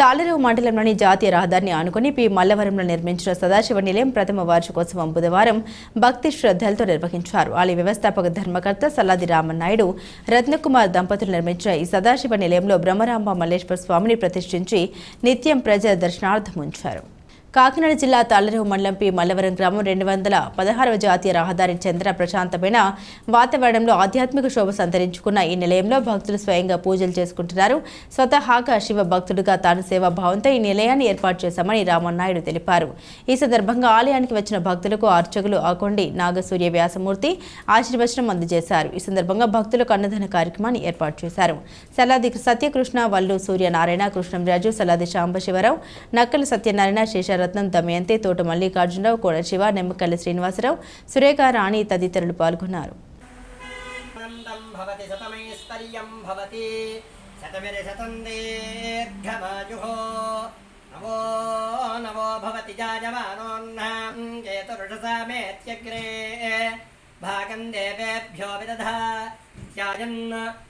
తాళరేవు మండలంలోని జాతీయ రహదారిని ఆనుకుని పి. మల్లవరంలో నిర్మించిన సదాశివ నిలయం ప్రథమ వార్షికోత్సవం బుధవారం భక్తి శ్రద్ధలతో నిర్వహించారు. ఆలయ వ్యవస్థాపక ధర్మకర్త సల్లాది రామన్నాయుడు రత్నకుమార్ దంపతులు నిర్మించిన ఈ సదాశివ నిలయంలో బ్రహ్మరాంబ మల్లేశ్వర స్వామిని ప్రతిష్ఠించి నిత్యం ప్రజల దర్శనార్థం ఉంచారు. కాకినాడ జిల్లా తాళ్ళరేవు మండలం పి. మల్లవరం గ్రామం రెండు వందల పదహారవ జాతీయ రహదారి చంద్ర ప్రశాంతమైన వాతావరణంలో ఆధ్యాత్మిక శోభ సంతరించుకున్న ఈ నిలయంలో భక్తులు స్వయంగా పూజలు చేసుకుంటున్నారు. స్వతహాగా శివ భక్తుడిగా తాను సేవాభావంతో ఈ నిలయాన్ని ఏర్పాటు చేశామని రామన్నాయుడు తెలిపారు. ఈ సందర్భంగా ఆలయానికి వచ్చిన భక్తులకు అర్చకులు ఆకొండి నాగసూర్య వ్యాసమూర్తి ఆశీర్వచనం అందజేశారు. ఈ సందర్భంగా భక్తులకు అన్నదాన కార్యక్రమాన్ని ఏర్పాటు చేశారు. సలాది సత్యకృష్ణ వల్లు సూర్యనారాయణ కృష్ణంరాజు సలాది శాంబశివరావు నక్కల సత్యనారాయణ రత్నం దమయంతి తోట మల్లికార్జునరావు కోడ శివ నెమ్మకల్లి శ్రీనివాసరావు సురేఖ రాణి తదితరులు పాల్గొన్నారు. ఆనందం భవతి భవతి శతమిరశతం భాగం దేవేభ్యో విదధా ధ్యాయన్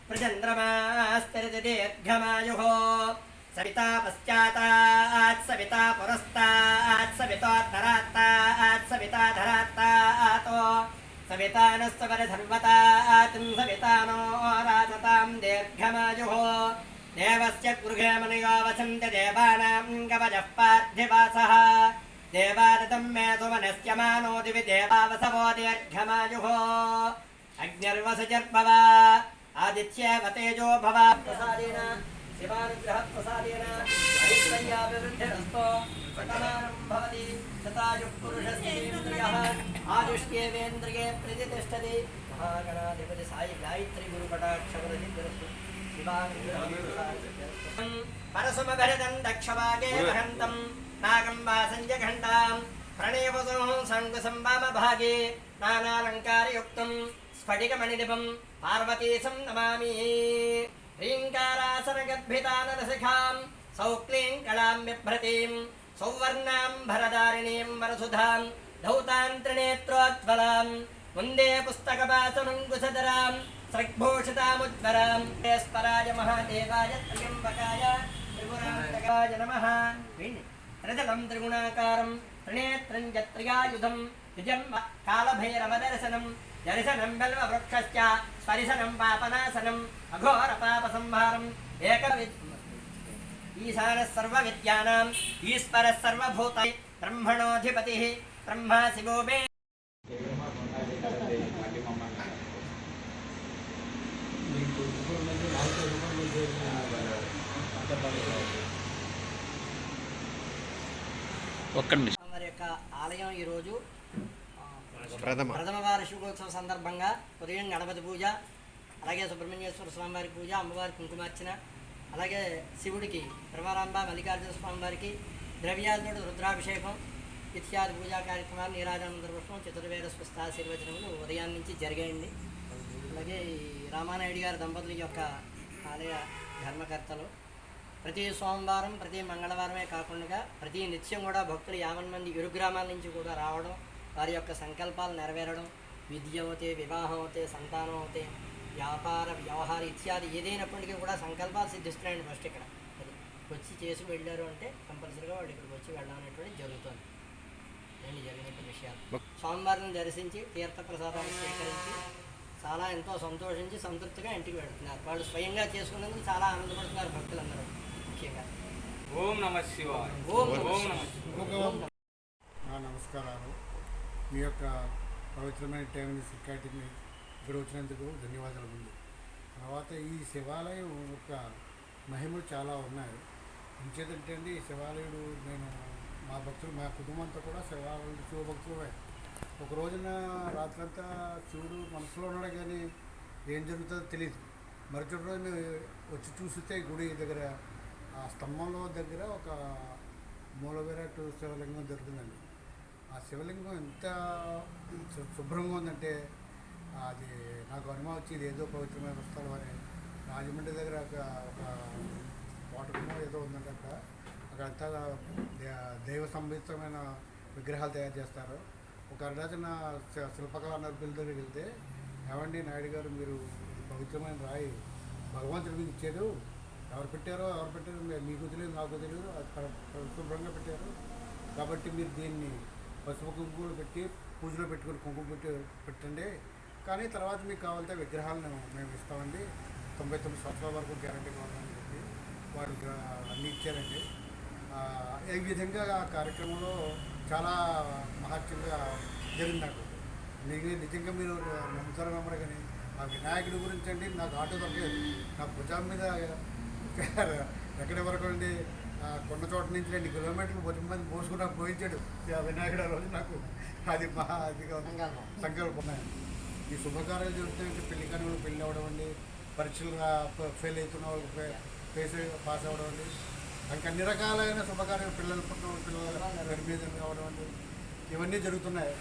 ప్రచంద్రమాస్తరితి దీర్ఘమాయుః सविता पश्चातात् सविता पुरस्तात् सवितोत्तरात्तात् सविता धरात्तातो सविता नः सुवरधन्वतात् सविता नो राजतां दीर्घमायुः। देवस्य गृहे मनियो वसन्ति देवानां कवजः पार्थिवासः। देवादतं मे सुमनस्य मानो दिवि देवावसवो दीर्घमायुः। अग्निर्वसजर्भव आदित्येव तेजो भवा। प्रसादेन ప్రసాదేన ఐశ్వర్యాభివృద్ధిరస్తో శతమానం భవతి శతాయుః పురుషస్యేంద్రియः ఆయుష్యేవేంద్రియే ప్రతిష్టతి మహాగణాధిపతి సాయి గాయత్రి గురు కటాక్షరస్తు పరసుమభరదం దక్షవాగే వహంతం నాగం వా సంజఘంటాం ప్రణయవసం సంగుసంవామభాగే నానాలంకారయుక్తం స్ఫటికమణినిభం పార్వతీశం నమామి హ్రీంకారాసనగద్భితానరసిఖాం సౌక్లీం కళాం బిభ్రతీం సౌవర్ణాం భరదారిణీం వరసుధాం ధౌతాం త్రినేత్రోజ్వలాం ముందే పుస్తకపాసమంకుశధరాం సృగ్భూషితాముజ్వరాం స్పరాయ మహాదేవాయ త్ర్యంబకాయ త్రిపురాంతకాయ నమః త్రిజలం త్రిగుణాకారం త్రినేత్రం జత్రియాయుధం నిజం కాళభైరవదర్శనం దర్శనం బల్వవృక్షశ్చ స్పరిశనం పాపనాశనం అఘోర పాప సంహారం ఏక ఈశాన సర్వ విద్యానాం ఈశ్వర సర్వభూత బ్రహ్మణోధిపతి బ్రహ్మా శివో మే ఒక్క నిమిషం. వారి యొక్క ఆలయం ఈరోజు ప్రథమ. ప్రథమ వార్షికోత్సవం సందర్భంగా ఉదయం గణపతి పూజ అలాగే సుబ్రహ్మణ్యేశ్వర స్వామి వారి పూజ అమ్మవారి కుంకుమార్చన అలాగే శివుడికి బ్రహ్మరాంబ మల్లికార్జున స్వామి వారికి ద్రవ్యాలతో రుద్రాభిషేకం ఇత్యాది పూజా కార్యక్రమాలు నీరాజానంద పుష్పం చతుర్వేద స్వస్థాశీర్వచనములు ఉదయం నుంచి జరిగాయండి. అలాగే రామానాయుడు గారి దంపతుల యొక్క ఆలయ ధర్మకర్తలు. ప్రతి సోమవారం ప్రతి మంగళవారమే కాకుండా ప్రతి నిత్యం కూడా భక్తులు యావన్ మంది ఇరు గ్రామాల నుంచి కూడా రావడం వారి యొక్క సంకల్పాలు నెరవేరడం విద్య అవుతే వివాహం అవుతే సంతానం అవుతే వ్యాపార వ్యవహారం ఇత్యాది ఏదైనప్పటికీ కూడా సంకల్పాలు సిద్ధిస్తున్నాయండి ఫస్ట్ ఇక్కడ. అది వచ్చి చేసి వెళ్ళారు అంటే కంపల్సరీగా వాళ్ళు ఇక్కడికి వచ్చి వెళ్ళాలనేటువంటి జరుగుతుంది. నేను జరిగినటువంటి విషయాలు. స్వామివారిని దర్శించి తీర్థప్రసాదాన్ని స్వీకరించి చాలా ఎంతో సంతోషించి సంతృప్తిగా ఇంటికి వెళ్తున్నారు. వాళ్ళు స్వయంగా చేసుకున్నందుకు చాలా ఆనందపడుతున్నారు భక్తులందరూ ముఖ్యంగా. ఓం నమ శివాయ. ఓం ఓం నమ నమస్కారాలు. మీ యొక్క పవిత్రమైన టైంని సిక్కాటిని ఇక్కడ వచ్చినందుకు ధన్యవాదాలు ముందు తర్వాత ఈ శివాలయం యొక్క మహిమలు చాలా ఉన్నాయి. ఇంకేదంటే అండి ఈ శివాలయుడు నేను మా భక్తులు మా కుటుంబంతో కూడా శివాలయం శివభక్తులమే. ఒక రోజున రాత్రంతా శివుడు మనసులో ఉన్నాడు కానీ ఏం జరుగుతుందో తెలియదు మరుసటి రోజున వచ్చి చూస్తే గుడి దగ్గర ఆ స్తంభంలో దగ్గర ఒక మూల విరాట్ శివలింగం జరుగుతుందండి. ఆ శివలింగం ఎంత శుభ్రంగా ఉందంటే అది నాకు అనుమానం వచ్చి ఇది ఏదో పవిత్రమైన వస్తారు అని. రాజమండ్రి దగ్గర ఒక ఒక వాటర్మో ఏదో ఉందంటే అక్కడ. అక్కడంతా దే- దైవ సంబంధితమైన విగ్రహాలు తయారు చేస్తారు. ఒక అరుణాచన శి- శిల్పకళా నర్పుల దగ్గరికి వెళ్తే ఏమండి నాయుడు గారు మీరు పవిత్రమైన రాయి. భగవంతుడి మీకు ఇచ్చారు. ఎవరు పెట్టారో ఎవరు పెట్టారో మీకు తెలియదు నాకు తెలియదు అది ప్ర- పెట్టారు. కాబట్టి మీరు దీన్ని పసుపు కుంకుమలు పెట్టి పూజలో పెట్టుకుని కుంకుమ పెట్టి పెట్టండి. కానీ తర్వాత మీకు కావాలంటే విగ్రహాలను మేము ఇస్తామండి. తొంభై తొమ్మిది సంవత్సరాల వరకు గ్యారంటీ కావాలని చెప్పి వారు అన్నీ ఇచ్చారండి. ఈ విధంగా ఆ కార్యక్రమంలో చాలా మహత్యంగా జరిగింది నాకు. మీకు నిజంగా మీరు నమ్ముతారు నమ్మరు కానీ ఆ వినాయకుడి గురించి అండి నాకు ఆటో దొరకలేదు. నా భుజం మీద ఎక్కడి వరకు అండి? కొండ చోట నుంచి రెండు కిలోమీటర్లు భుజం మంది మోసుకున్నా పోయించాడు. ఆ వినాయకుడు ఆ రోజు నాకు అది మహా ఉంది. సంకల్పం. ఈ శుభకార్యాలు జరుగుతాయంటే పెళ్ళి కాని పెళ్ళి అవ్వడం అండి పరీక్షలు ఫెయిల్ అవుతున్న వాళ్ళు ఫేస్ పాస్ అవ్వడం అండి. ఇంకా అన్ని రకాలైన శుభకార్యాలు పిల్లలు పుట్టడం పిల్లలు గర్భిణీ కావడం అండి. ఇవన్నీ జరుగుతున్నాయి.